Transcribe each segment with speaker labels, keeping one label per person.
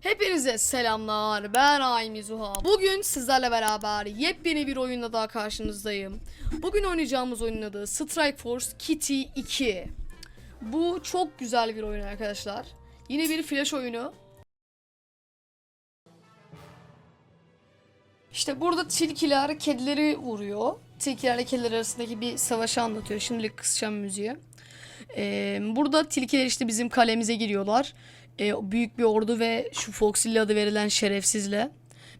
Speaker 1: Hepinize selamlar. Ben Aymi Zuha. Bugün sizlerle beraber yepyeni bir oyunla daha karşınızdayım. Bugün oynayacağımız oyunun adı Strike Force Kitty 2. Bu çok güzel bir oyun arkadaşlar. Yine bir flash oyunu. İşte burada tilkiler kedileri vuruyor. Tilkilerle kediler arasındaki bir savaşı anlatıyor. Şimdilik kısacağım müziği. Ee, burada tilkiler işte bizim kalemize giriyorlar. Ee, büyük bir ordu ve şu Foxilli adı verilen şerefsizle.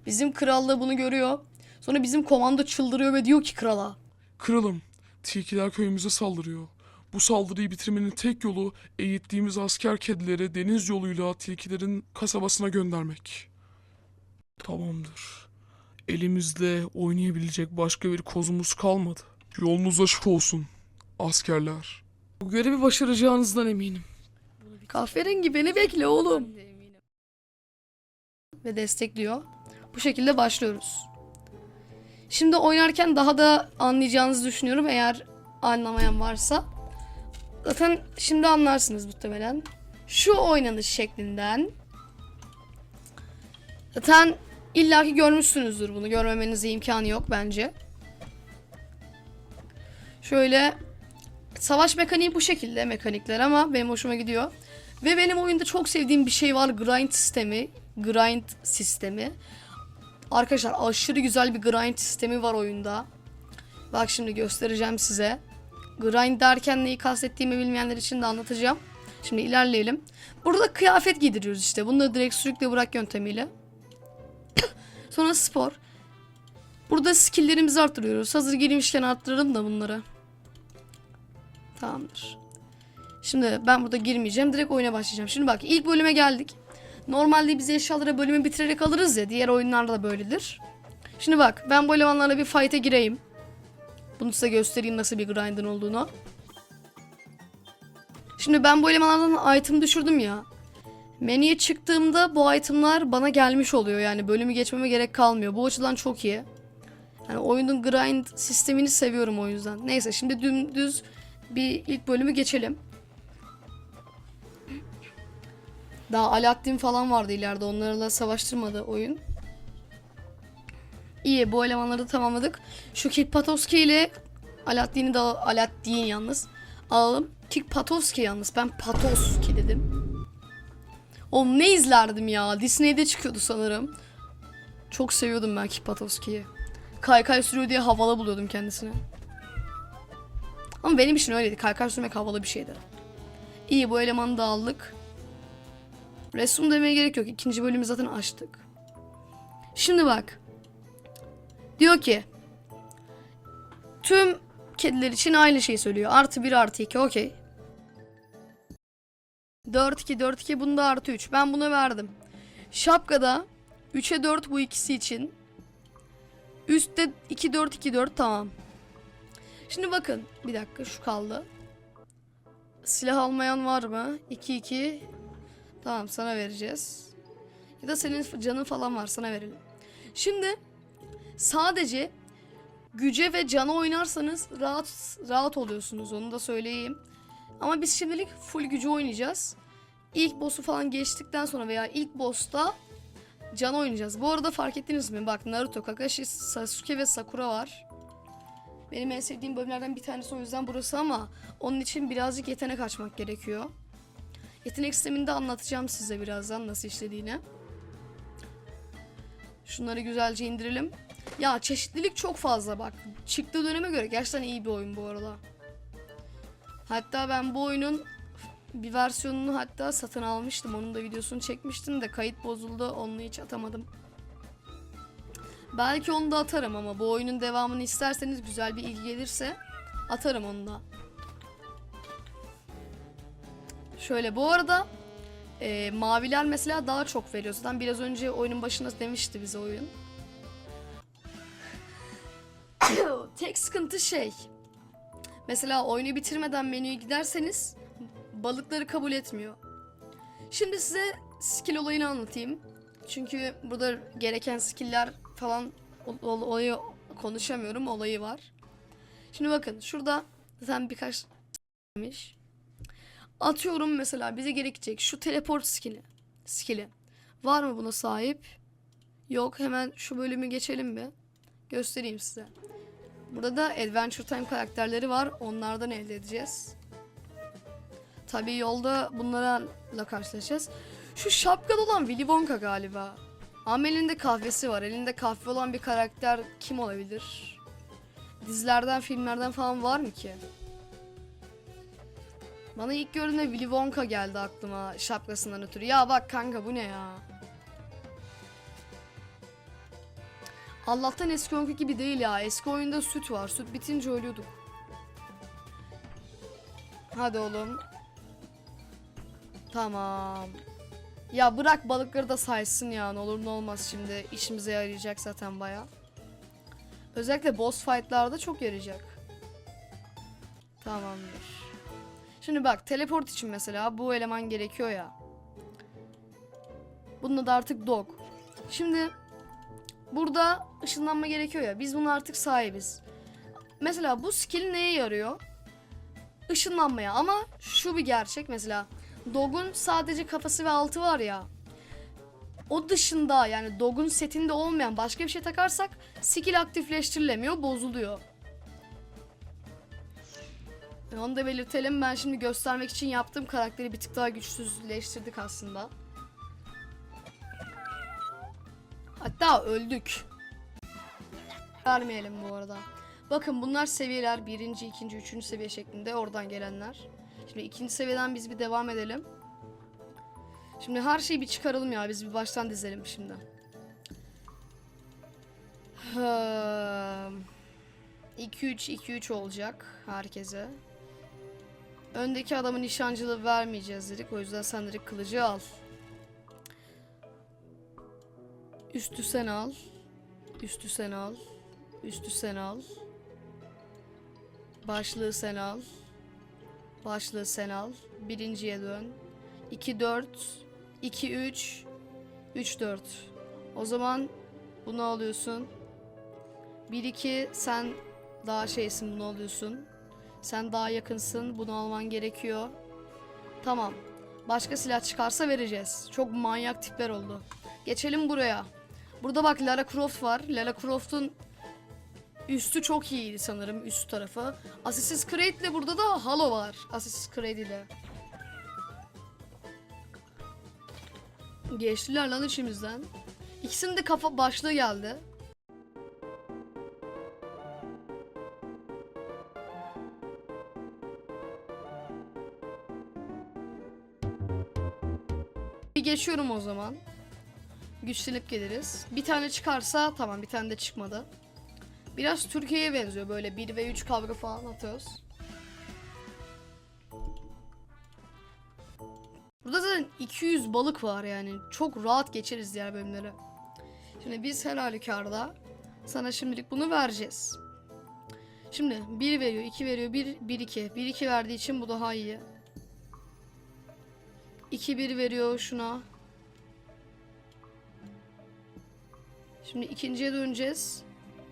Speaker 1: Bizim krallığı bunu görüyor. Sonra bizim komando çıldırıyor ve diyor ki krala.
Speaker 2: Kralım, tilkiler köyümüze saldırıyor. Bu saldırıyı bitirmenin tek yolu eğittiğimiz asker kedileri deniz yoluyla tilkilerin kasabasına göndermek. Tamamdır. Elimizde oynayabilecek başka bir kozumuz kalmadı. Yolunuz açık olsun askerler.
Speaker 1: Bu görevi başaracağınızdan eminim. Kahverengi beni bekle oğlum. Ve destekliyor. Bu şekilde başlıyoruz. Şimdi oynarken daha da anlayacağınızı düşünüyorum eğer anlamayan varsa. Zaten şimdi anlarsınız muhtemelen. Şu oynanış şeklinden. Zaten illaki görmüşsünüzdür bunu. Görmemenize imkanı yok bence. Şöyle Savaş mekaniği bu şekilde mekanikler ama benim hoşuma gidiyor. Ve benim oyunda çok sevdiğim bir şey var. Grind sistemi. Grind sistemi. Arkadaşlar aşırı güzel bir grind sistemi var oyunda. Bak şimdi göstereceğim size. Grind derken neyi kastettiğimi bilmeyenler için de anlatacağım. Şimdi ilerleyelim. Burada kıyafet giydiriyoruz işte. Da direkt sürükle bırak yöntemiyle. Sonra spor. Burada skilllerimizi arttırıyoruz. Hazır girmişken arttıralım da bunları. Tamamdır. Şimdi ben burada girmeyeceğim. Direkt oyuna başlayacağım. Şimdi bak ilk bölüme geldik. Normalde biz eşyaları bölümü bitirerek alırız ya. Diğer oyunlarda da böyledir. Şimdi bak ben bu elemanlarla bir fight'e gireyim. Bunu size göstereyim nasıl bir grind'ın olduğunu. Şimdi ben bu elemanlardan item düşürdüm ya. Menüye çıktığımda bu itemlar bana gelmiş oluyor. Yani bölümü geçmeme gerek kalmıyor. Bu açıdan çok iyi. Yani oyunun grind sistemini seviyorum o yüzden. Neyse şimdi dümdüz bir ilk bölümü geçelim. Daha Alaaddin falan vardı ileride. Onlarla savaştırmadı oyun. İyi bu elemanları tamamladık. Şu Kik Patowski ile Alaaddin'i de Alaaddin yalnız alalım. Kik Patowski yalnız. Ben Patowski dedim. Oğlum ne izlerdim ya. Disney'de çıkıyordu sanırım. Çok seviyordum ben Kik Patowski'yi. Kaykay sürüyor diye havalı buluyordum kendisini. Ama benim için öyleydi. Kaykay sürmek havalı bir şeydi. İyi bu elemanı da aldık. Resim demeye gerek yok. İkinci bölümü zaten açtık. Şimdi bak. Diyor ki. Tüm kediler için aynı şeyi söylüyor. Artı 1 artı 2 okey. 4 2 4 2 bunda artı 3. Ben bunu verdim. Şapkada 3'e 4 bu ikisi için. Üstte 2 4 2 4 tamam. Şimdi bakın bir dakika şu kaldı. Silah almayan var mı? 2-2. Tamam sana vereceğiz. Ya da senin canın falan var sana verelim. Şimdi sadece güce ve cana oynarsanız rahat rahat oluyorsunuz onu da söyleyeyim. Ama biz şimdilik full gücü oynayacağız. İlk boss'u falan geçtikten sonra veya ilk boss'ta can oynayacağız. Bu arada fark ettiniz mi? Bak Naruto, Kakashi, Sasuke ve Sakura var. Benim en sevdiğim bölümlerden bir tanesi o yüzden burası ama onun için birazcık yetenek açmak gerekiyor. Yetenek sistemini de anlatacağım size birazdan nasıl işlediğini. Şunları güzelce indirelim. Ya çeşitlilik çok fazla bak. Çıktığı döneme göre gerçekten iyi bir oyun bu arada. Hatta ben bu oyunun bir versiyonunu hatta satın almıştım. Onun da videosunu çekmiştim de kayıt bozuldu. Onu hiç atamadım. Belki onu da atarım ama bu oyunun devamını isterseniz güzel bir ilgi gelirse atarım onu da. Şöyle bu arada e, maviler mesela daha çok veriyor. Zaten biraz önce oyunun başında demişti bize oyun. Tek sıkıntı şey. Mesela oyunu bitirmeden menüye giderseniz balıkları kabul etmiyor. Şimdi size skill olayını anlatayım. Çünkü burada gereken skill'ler falan ol- ol- olayı konuşamıyorum olayı var. Şimdi bakın şurada zaten birkaç demiş. Atıyorum mesela bize gerekecek şu teleport skill'i. Skill'i. Var mı buna sahip? Yok. Hemen şu bölümü geçelim bir. Göstereyim size. Burada da Adventure Time karakterleri var. Onlardan elde edeceğiz. Tabii yolda bunlarla karşılaşacağız. Şu şapkalı olan Willy Wonka galiba. Ama elinde kahvesi var. Elinde kahve olan bir karakter kim olabilir? Dizilerden, filmlerden falan var mı ki? Bana ilk gördüğümde Willy Wonka geldi aklıma şapkasından ötürü. Ya bak kanka bu ne ya? Allah'tan eski oyunki gibi değil ya. Eski oyunda süt var. Süt bitince ölüyorduk. Hadi oğlum. Tamam. Ya bırak balıkları da saysın ya. Ne olur ne olmaz şimdi. işimize yarayacak zaten baya. Özellikle boss fight'larda çok yarayacak. Tamamdır. Şimdi bak teleport için mesela bu eleman gerekiyor ya. Bunun da artık dog. Şimdi burada ışınlanma gerekiyor ya. Biz bunu artık sahibiz. Mesela bu skill neye yarıyor? Işınlanmaya ama şu bir gerçek mesela. Dog'un sadece kafası ve altı var ya. O dışında yani Dog'un setinde olmayan başka bir şey takarsak skill aktifleştirilemiyor, bozuluyor. E, Onu da belirtelim. Ben şimdi göstermek için yaptığım karakteri bir tık daha güçsüzleştirdik aslında. Hatta öldük. Vermeyelim bu arada. Bakın bunlar seviyeler. Birinci, ikinci, üçüncü seviye şeklinde oradan gelenler. Şimdi ikinci seviyeden biz bir devam edelim. Şimdi her şeyi bir çıkaralım ya. Biz bir baştan dizelim şimdi. Hmm. 2-3, 2-3 olacak herkese. Öndeki adamın nişancılığı vermeyeceğiz dedik. O yüzden sen direkt kılıcı al. Üstü sen al. Üstü sen al. Üstü sen al. Başlığı sen al. Başlığı sen al. Birinciye dön. 2 4 2 3 3 4. O zaman bunu alıyorsun. 1 2 sen daha şeysin bunu alıyorsun. Sen daha yakınsın. Bunu alman gerekiyor. Tamam. Başka silah çıkarsa vereceğiz. Çok manyak tipler oldu. Geçelim buraya. Burada bak Lara Croft var. Lara Croft'un üstü çok iyiydi sanırım üst tarafı. Assassin's Creed ile burada da Halo var. Assassin's Creed ile. Geçtiler lan içimizden. İkisinin de kafa başlığı geldi. Bir geçiyorum o zaman. Güçlenip geliriz. Bir tane çıkarsa tamam bir tane de çıkmadı. Biraz Türkiye'ye benziyor böyle 1 ve 3 kavga falan atıyoruz. Burada zaten 200 balık var yani. Çok rahat geçeriz diğer bölümlere. Şimdi biz her halükarda sana şimdilik bunu vereceğiz. Şimdi 1 veriyor, 2 veriyor, 1, 1, 2. 1, 2 verdiği için bu daha iyi. 2, 1 veriyor şuna. Şimdi ikinciye döneceğiz.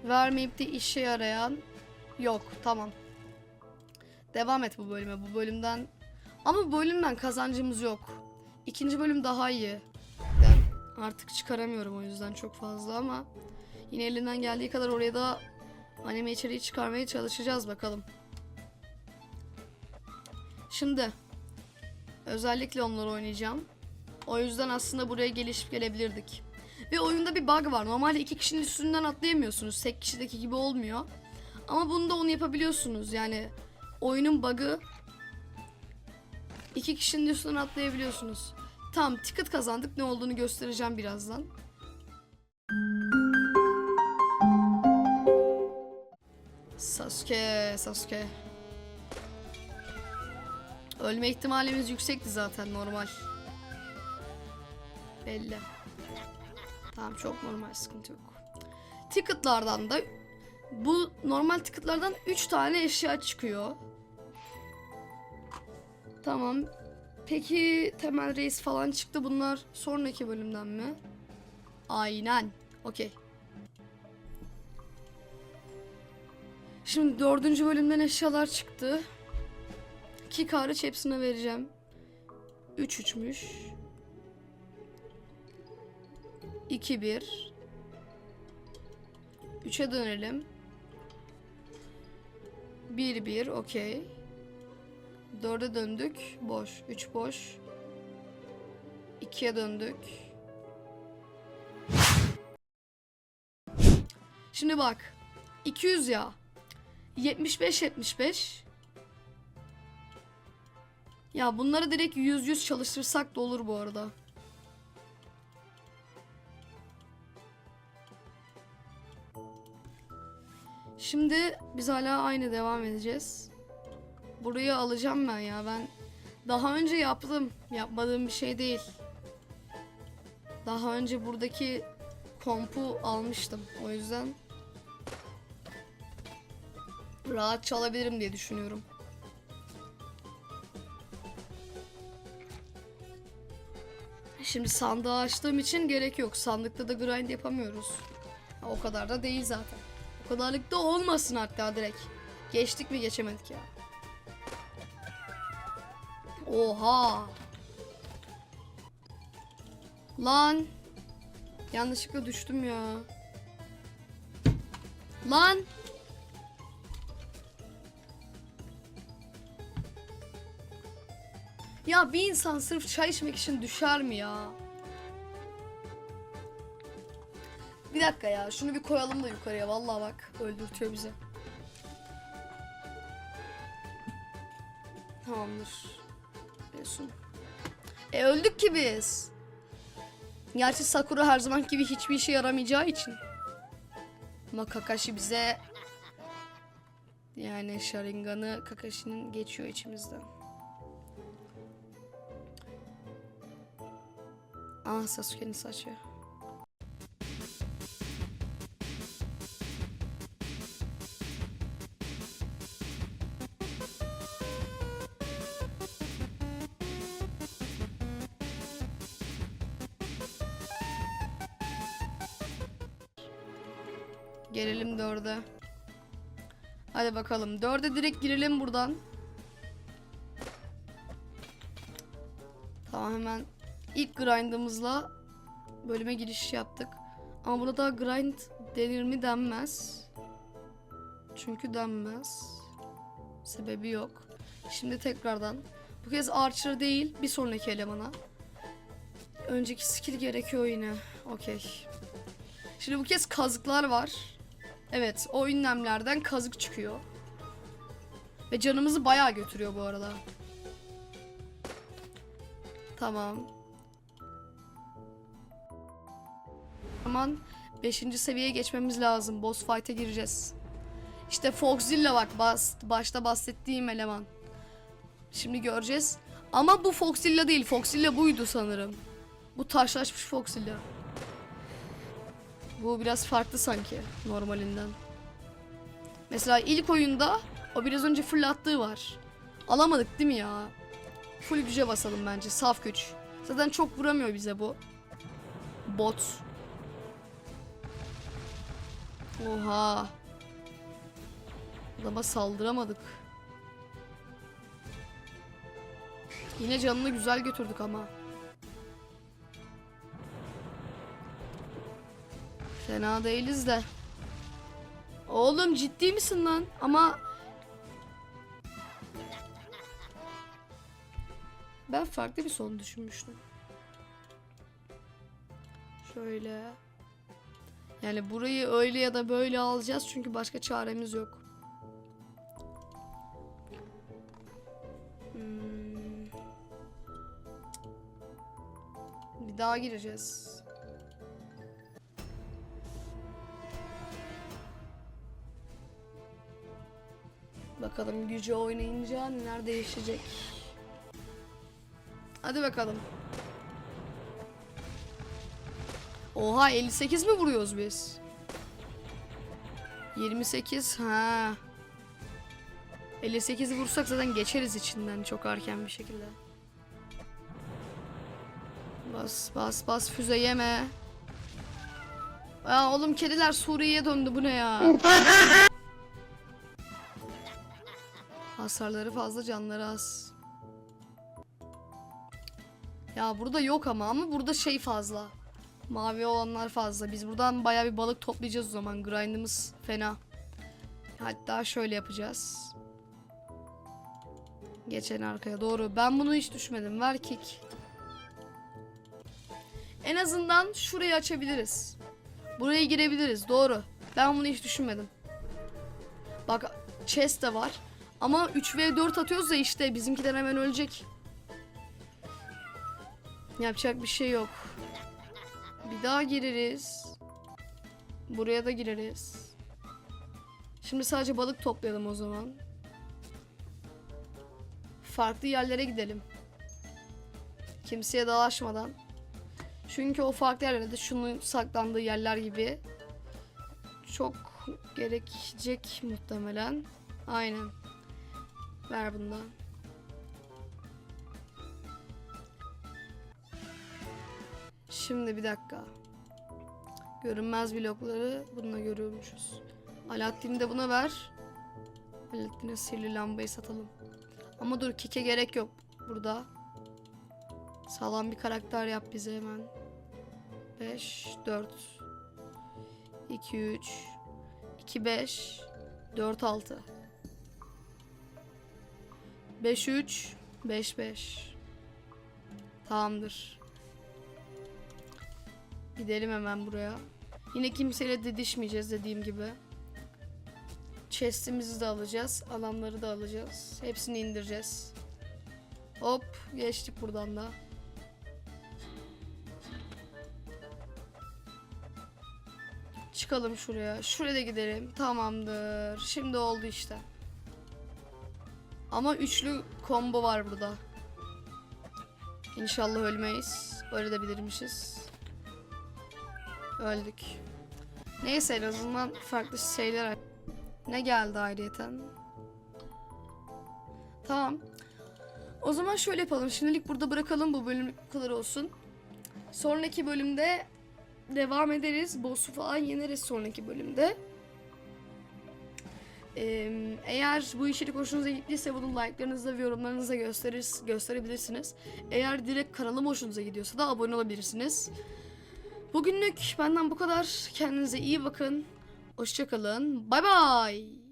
Speaker 1: Vermeyip de işe yarayan yok. Tamam. Devam et bu bölüme. Bu bölümden ama bu bölümden kazancımız yok. İkinci bölüm daha iyi. Ben artık çıkaramıyorum o yüzden çok fazla ama yine elinden geldiği kadar oraya da anime içeriği çıkarmaya çalışacağız bakalım. Şimdi özellikle onları oynayacağım. O yüzden aslında buraya gelişip gelebilirdik. Ve oyunda bir bug var. Normalde iki kişinin üstünden atlayamıyorsunuz. Tek kişideki gibi olmuyor. Ama bunda onu yapabiliyorsunuz. Yani oyunun bug'ı iki kişinin üstünden atlayabiliyorsunuz. Tamam ticket kazandık. Ne olduğunu göstereceğim birazdan. Sasuke, Sasuke. Ölme ihtimalimiz yüksekti zaten normal. Belli. Tamam çok normal sıkıntı yok. Ticketlardan da bu normal ticketlardan 3 tane eşya çıkıyor. Tamam. Peki Temel Reis falan çıktı. Bunlar sonraki bölümden mi? Aynen. Okey. Şimdi dördüncü bölümden eşyalar çıktı. Ki hariç hepsine vereceğim. 3 üçmüş. 2 1 3'e dönelim. 1 1 okey. 4'e döndük. Boş. 3 boş. 2'ye döndük. Şimdi bak. 200 ya. 75 75. Ya bunları direkt 100 100 çalıştırsak da olur bu arada. Şimdi biz hala aynı devam edeceğiz. Burayı alacağım ben ya. Ben daha önce yaptım. Yapmadığım bir şey değil. Daha önce buradaki kompu almıştım. O yüzden rahat çalabilirim diye düşünüyorum. Şimdi sandığı açtığım için gerek yok. Sandıkta da grind yapamıyoruz. Ha, o kadar da değil zaten. O kadarlık da olmasın hatta direkt. Geçtik mi geçemedik ya. Oha. Lan. Yanlışlıkla düştüm ya. Lan. Ya bir insan sırf çay içmek için düşer mi ya? Bir dakika ya şunu bir koyalım da yukarıya vallahi bak öldürtüyor bizi. Tamamdır. Diyorsun. E öldük ki biz. Gerçi Sakura her zaman gibi hiçbir işe yaramayacağı için. Ama Kakashi bize yani Sharingan'ı Kakashi'nin geçiyor içimizden. Ah Sasuke'nin saçı. Gelelim dörde. Hadi bakalım. Dörde direkt girelim buradan. Tamam hemen ilk grind'ımızla bölüme giriş yaptık. Ama buna daha grind denir mi denmez. Çünkü denmez. Sebebi yok. Şimdi tekrardan. Bu kez Archer değil bir sonraki elemana. Önceki skill gerekiyor yine. Okey. Şimdi bu kez kazıklar var. Evet o ünlemlerden kazık çıkıyor. Ve canımızı bayağı götürüyor bu arada. Tamam. Aman 5. seviyeye geçmemiz lazım. Boss fight'e gireceğiz. İşte Foxzilla bak bas, başta bahsettiğim eleman. Şimdi göreceğiz. Ama bu Foxzilla değil. Foxzilla buydu sanırım. Bu taşlaşmış Foxzilla. Bu biraz farklı sanki normalinden. Mesela ilk oyunda o biraz önce fırlattığı var. Alamadık değil mi ya? Full güce basalım bence. Saf güç. Zaten çok vuramıyor bize bu. Bot. Oha. Adama saldıramadık. Yine canını güzel götürdük ama. Fena değiliz de. Oğlum ciddi misin lan? Ama ben farklı bir son düşünmüştüm. Şöyle. Yani burayı öyle ya da böyle alacağız çünkü başka çaremiz yok. Hmm. Bir daha gireceğiz. Bakalım gücü oynayınca neler değişecek. Hadi bakalım. Oha 58 mi vuruyoruz biz? 28 ha. 58 vursak zaten geçeriz içinden çok erken bir şekilde. Bas bas bas füze yeme. Ya oğlum kediler Suriye'ye döndü bu ne ya? Hasarları fazla canları az. Ya burada yok ama ama burada şey fazla. Mavi olanlar fazla. Biz buradan baya bir balık toplayacağız o zaman. Grind'ımız fena. Hatta şöyle yapacağız. Geçen arkaya doğru. Ben bunu hiç düşmedim. Ver kick. En azından şurayı açabiliriz. Buraya girebiliriz. Doğru. Ben bunu hiç düşünmedim. Bak chest de var. Ama 3v4 atıyoruz da işte bizimkiler hemen ölecek. Yapacak bir şey yok. Bir daha gireriz. Buraya da gireriz. Şimdi sadece balık toplayalım o zaman. Farklı yerlere gidelim. Kimseye dalaşmadan. Çünkü o farklı yerlerde şunun saklandığı yerler gibi çok gerekecek muhtemelen. Aynen. Ver bundan. Şimdi bir dakika. Görünmez blokları bununla görüyormuşuz. Alaaddin'i de buna ver. Alaaddin'e sihirli lambayı satalım. Ama dur kike gerek yok burada. Sağlam bir karakter yap bize hemen. 5, 4, 2, 3, 2, 5, 4, 6. 5, 3, 5, 5. Tamamdır. Gidelim hemen buraya. Yine kimseyle didişmeyeceğiz dediğim gibi. Chest'imizi de alacağız. Alanları da alacağız. Hepsini indireceğiz. Hop geçtik buradan da. Çıkalım şuraya. Şuraya da gidelim. Tamamdır. Şimdi oldu işte. Ama üçlü combo var burada. İnşallah ölmeyiz. Öyle de bilirmişiz. Öldük. Neyse en azından farklı şeyler ne geldi ayrıyeten? Tamam. O zaman şöyle yapalım. Şimdilik burada bırakalım. Bu bölümlük bu kadar olsun. Sonraki bölümde devam ederiz. Boss'u falan yeneriz sonraki bölümde. Eğer bu içerik hoşunuza gittiyse bunu like'larınızla ve yorumlarınızla gösterir, gösterebilirsiniz. Eğer direkt kanalım hoşunuza gidiyorsa da abone olabilirsiniz. Bugünlük benden bu kadar. Kendinize iyi bakın. Hoşçakalın. Bay bay.